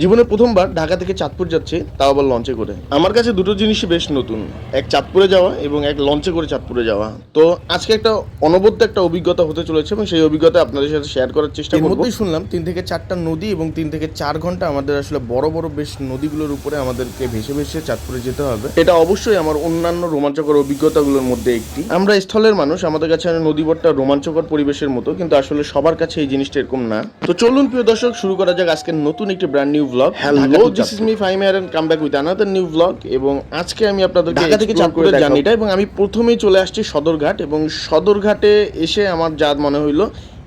জীবনে প্রথমবার ঢাকা থেকে চাঁদপুর যাচ্ছি তাও আবার লঞ্চে করে। আমার কাছে দুটো জিনিসই বেশ নতুন। এক চাঁদপুরে যাওয়া এবং এক লঞ্চে করে চাঁদপুরে যাওয়া। তো আজকে একটা অনবদ্য একটা অভিজ্ঞতা হতে চলেছে এবং সেই অভিজ্ঞতা আপনাদের সাথে শেয়ার করার চেষ্টা করব। শুনলাম তিন থেকে চারটা নদী এবং তিন থেকে চার ঘণ্টা আমাদের আসলে বড় বড় বেশ নদীগুলোর উপরে আমাদেরকে ভেসে ভেসে চাঁদপুরে যেতে হবে। এটা অবশ্যই আমার অন্যান্য রোমাঞ্চকর অভিজ্ঞতাগুলোর মধ্যে একটি। আমরা স্থলের মানুষ আমাদের কাছে নদীবটটা রোমাঞ্চকর পরিবেশের মতো কিন্তু আসলে সবার কাছে এই জিনিসটা এরকম না। তো চলুন প্রিয় দর্শক শুরু করা যাক আজকে নতুন একটি brand new blog hello this is me Faim here and come back with another new blog এবং আজকে আমি আপনাদেরকে ঢাকা থেকে চাঁদপুরের জার্নিটা এবং আমি প্রথমেই চলে আসছি সদরঘাট এবং সদরঘাটে এসে আমার যা মনে হইল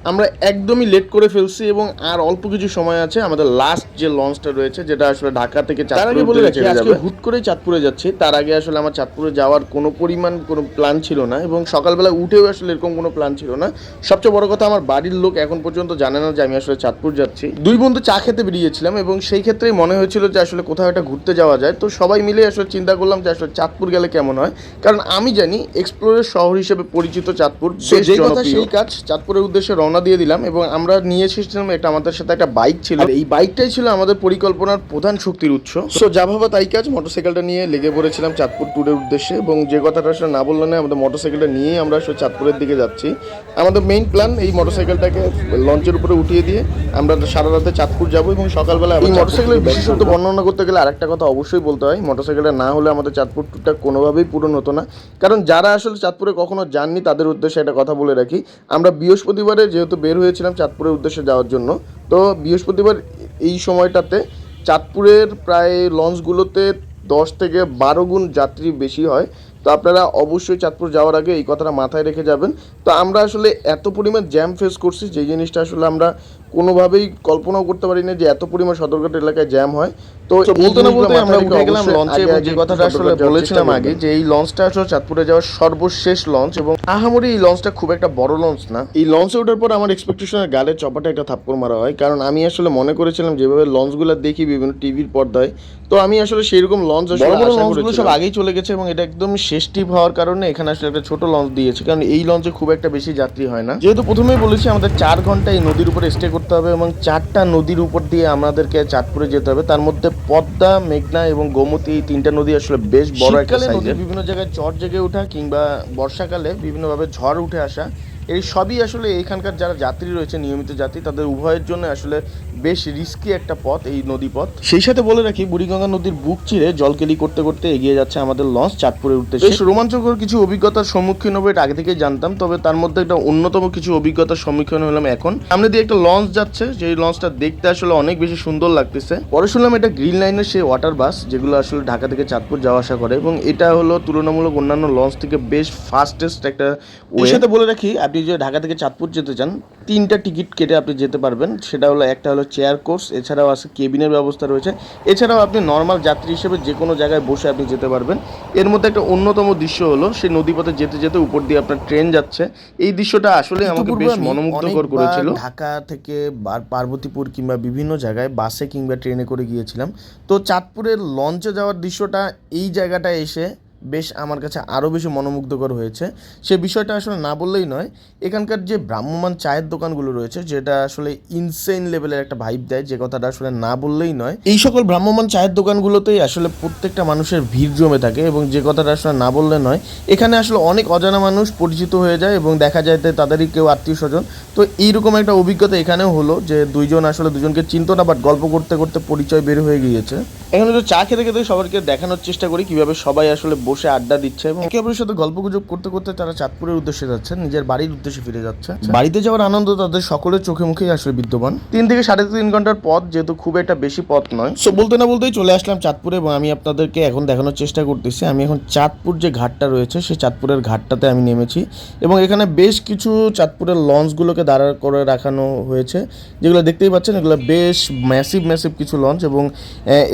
আমরা একদমই লেট করে ফেলছি এবং আর অল্প কিছু সময় আছে। আমাদের লাস্ট যে লঞ্চটা রয়েছে যেটা আসলে ঢাকা থেকে চাঁদপুরে বলে রাখি আজকে হুট করেই চাঁদপুরে যাচ্ছি। তার আগে আসলে আমার চাঁদপুরে যাওয়ার কোনো পরিমাণ কোনো প্ল্যান ছিল না এবং সকালবেলা উঠেও আসলে এরকম কোনো প্ল্যান ছিল না। সবচেয়ে বড় কথা আমার বাড়ির লোক এখন পর্যন্ত জানে না যে আমি আসলে চাঁদপুর যাচ্ছি। দুই বন্ধু চা খেতে বেরিয়েছিলাম এবং সেই ক্ষেত্রেই মনে হয়েছিল যে আসলে কোথাও একটা ঘুরতে যাওয়া যায়। তো সবাই মিলে আসলে চিন্তা করলাম যে আসলে চাঁদপুর গেলে কেমন হয়? কারণ আমি জানি এক্সপ্লোরের শহর হিসেবে পরিচিত চাঁদপুর কথা সেই কাজ চাঁদপুরের উদ্দেশ্যে রওনা দিয়ে দিলাম এবং আমরা নিয়ে এসেছিলাম এটা আমাদের সাথে একটা বাইক ছিল। এই বাইকটাই ছিল আমাদের পরিকল্পনার প্রধান শক্তির উৎস। সো যা ভাবা তাই কাজ মোটরসাইকেলটা নিয়ে লেগে পড়েছিলাম চাঁদপুর ট্যুরের উদ্দেশ্যে এবং যে কথাটা আসলে না বললে না আমাদের মোটরসাইকেলটা নিয়েই আমরা আসলে চাঁদপুরের দিকে যাচ্ছি। আমাদের মেইন প্ল্যান এই মোটরসাইকেলটাকে লঞ্চের উপরে উঠিয়ে দিয়ে আমরা সারা রাতে চাঁদপুর যাব এবং সকালবেলা এই মোটরসাইকেলের বিশেষত্ব বর্ণনা করতে গেলে আরেকটা কথা অবশ্যই বলতে হয় মোটরসাইকেলটা না হলে আমাদের চাঁদপুর ট্যুরটা কোনোভাবেই পূরণ হতো না। কারণ যারা আসলে চাঁদপুরে কখনো যাননি তাদের উদ্দেশ্যে একটা কথা বলে রাখি আমরা বৃহস্পতিবারে যেহেতু বের হয়েছিলাম চাঁদপুরের উদ্দেশ্যে যাওয়ার জন্য, তো বৃহস্পতিবার এই সময়টাতে চাঁদপুরের প্রায় লঞ্চগুলোতে দশ থেকে বারো গুণ যাত্রী বেশি হয়। তো আপনারা অবশ্যই চাঁদপুর যাওয়ার আগে এই কথাটা মাথায় রেখে যাবেন। তো আমরা আসলে এত পরিমাণ জ্যাম ফেস করছি যে জিনিসটা আসলে আমরা কোনোভাবেই কল্পনাও করতে পারি না যে এত পরিমাণ সদরঘাট এলাকায় জ্যাম হয়। তো বলতে না বলতে আমরা উঠে গেলাম লঞ্চে এবং যে কথাটা আসলে বলেছিলাম আগে যে এই লঞ্চটা আসলে চাঁদপুরে যাওয়ার সর্বশেষ লঞ্চ এবং আহামরি এই লঞ্চটা খুব একটা বড় লঞ্চ না। এই লঞ্চে ওঠার পর আমার এক্সপেকটেশনের গালে চপাটা একটা থাপ্পড় মারা হয়। কারণ আমি আসলে মনে করেছিলাম যেভাবে লঞ্চগুলো দেখি বিভিন্ন টিভির পর্দায় তো আমি আসলে সেরকম লঞ্চ আসলে বড় লঞ্চগুলো সব আগেই চলে গেছে এবং এটা একদম শেষ টিপ হওয়ার কারণে এখানে আসলে একটা ছোট লঞ্চ দিয়েছে। কারণ এই লঞ্চে খুব একটা বেশি যাত্রী হয় না। যেহেতু প্রথমেই বলেছি আমাদের চার ঘণ্টা এই নদীর উপরে স্টে করতে হবে এবং চারটা নদীর উপর দিয়ে আমাদেরকে চাঁদপুরে যেতে হবে। তার মধ্যে পদ্মা মেঘনা এবং গোমতী এই তিনটা নদী আসলে বেশ বড় একটা সাইজের বিভিন্ন জায়গায় চর জেগে ওঠা কিংবা বর্ষাকালে বিভিন্নভাবে ঝড় উঠে আসা এই সবই আসলে এখানকার যারা যাত্রী রয়েছে নিয়মিত যাত্রী তাদের উভয়ের জন্য আসলে বেশ রিস্কি একটা পথ এই নদী পথ সেই সাথে বলে রাখি বুড়িগঙ্গা নদীর বুক চিরে জলকেলি করতে করতে এগিয়ে যাচ্ছে আমাদের লঞ্চ চাঁদপুরের উদ্দেশ্যে বেশ রোমাঞ্চকর কিছু অভিজ্ঞতার সম্মুখীন হবে এটা আগে থেকেই জানতাম তবে তার মধ্যে একটা অন্যতম কিছু অভিজ্ঞতার সম্মুখীন হলাম এখন। সামনে দিয়ে একটা লঞ্চ যাচ্ছে সেই লঞ্চটা দেখতে আসলে অনেক বেশি সুন্দর লাগতেছে। পরে শুনলাম এটা গ্রিন লাইনের সেই ওয়াটার বাস যেগুলো আসলে ঢাকা থেকে চাঁদপুর যাওয়া আসা করে এবং এটা হলো তুলনামূলক অন্যান্য লঞ্চ থেকে বেশ ফাস্টেস্ট একটা ওই সাথে বলে রাখি আপনি যদি ঢাকা থেকে চাঁদপুর যেতে চান তিনটা টিকিট কেটে আপনি যেতে পারবেন। সেটা হলো একটা হলো চেয়ার কোর্স এছাড়াও আছে কেবিনের ব্যবস্থা রয়েছে। এছাড়াও আপনি নর্মাল যাত্রী হিসেবে যে কোনো জায়গায় বসে আপনি যেতে পারবেন। এর মধ্যে একটা অন্যতম দৃশ্য হলো সেই নদীপথে যেতে যেতে উপর দিয়ে আপনার ট্রেন যাচ্ছে। এই দৃশ্যটা আসলে আমাকে বেশ মনোমুগ্ধকর করেছিল। ঢাকা থেকে পার্বতীপুর কিংবা বিভিন্ন জায়গায় বাসে কিংবা ট্রেনে করে গিয়েছিলাম। তো চাঁদপুরের লঞ্চে যাওয়ার দৃশ্যটা এই জায়গাটা এসে বেশ আমার কাছে আরও বেশি মনোমুগ্ধকর হয়েছে। সে বিষয়টা আসলে না বললেই নয়, এখানকার যে ভ্রাম্যমান চায়ের দোকানগুলো রয়েছে, যেটা আসলে ইনসেন লেভেলের একটা ভাইব দেয়, যে কথাটা আসলে না বললেই নয়, এই সকল ভ্রাম্যমান চায়ের দোকানগুলোতেই আসলে প্রত্যেকটা মানুষের ভিড় জমে থাকে এবং যে কথাটা আসলে না বললে নয়, এখানে আসলে অনেক অজানা মানুষ পরিচিত হয়ে যায় এবং দেখা যায় যে তাদেরই কেউ আত্মীয় স্বজন। তো এইরকম একটা অভিজ্ঞতা এখানেও হলো যে দুইজন আসলে দুজনকে চিনতো না বাট গল্প করতে করতে পরিচয় বের হয়ে গিয়েছে। এখন একটু চা খেতে খেতে সবাইকে দেখানোর চেষ্টা করি, কীভাবে সবাই আসলে বসে আড্ডা দিচ্ছে এবং একে অপরের সাথে গল্প গুজব করতে করতে তারা চাঁদপুরের উদ্দেশ্যে যাচ্ছে নিজের বাড়ির উদ্দেশ্যে ফিরে যাচ্ছে। বাড়িতে যাওয়ার আনন্দ তাদের সকলের চোখে মুখেই আসলে বিদ্যমান। তিন থেকে সাড়ে তিন ঘণ্টার পথ যেহেতু খুব একটা বেশি পথ নয়। সো বলতে না বলতেই চলে আসলাম চাঁদপুরে এবং আমি আপনাদেরকে এখন দেখানোর চেষ্টা করতেছি। আমি এখন চাঁদপুর যে ঘাটটা রয়েছে সেই চাঁদপুরের ঘাটটাতে আমি নেমেছি এবং এখানে বেশ কিছু চাঁদপুরের লঞ্চগুলোকে দাঁড়া করে রাখানো হয়েছে যেগুলো দেখতেই পাচ্ছেন এগুলো বেশ ম্যাসিভ ম্যাসিভ কিছু লঞ্চ এবং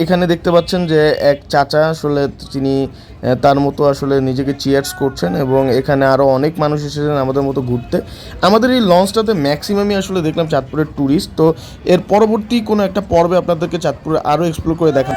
এখানে দেখতে পাচ্ছেন যে এক চাচা আসলে তিনি তার মতো আসলে নিজেকে চিয়ার্স করছেন এবং এখানে আরও অনেক মানুষ এসেছেন আমাদের মতো ঘুরতে। আমাদের এই লঞ্চটাতে ম্যাক্সিমামই আসলে দেখলাম চাঁদপুরের ট্যুরিস্ট তো এর পরবর্তী কোনো একটা পর্বে আপনাদেরকে চাঁদপুরে আরও এক্সপ্লোর করে দেখা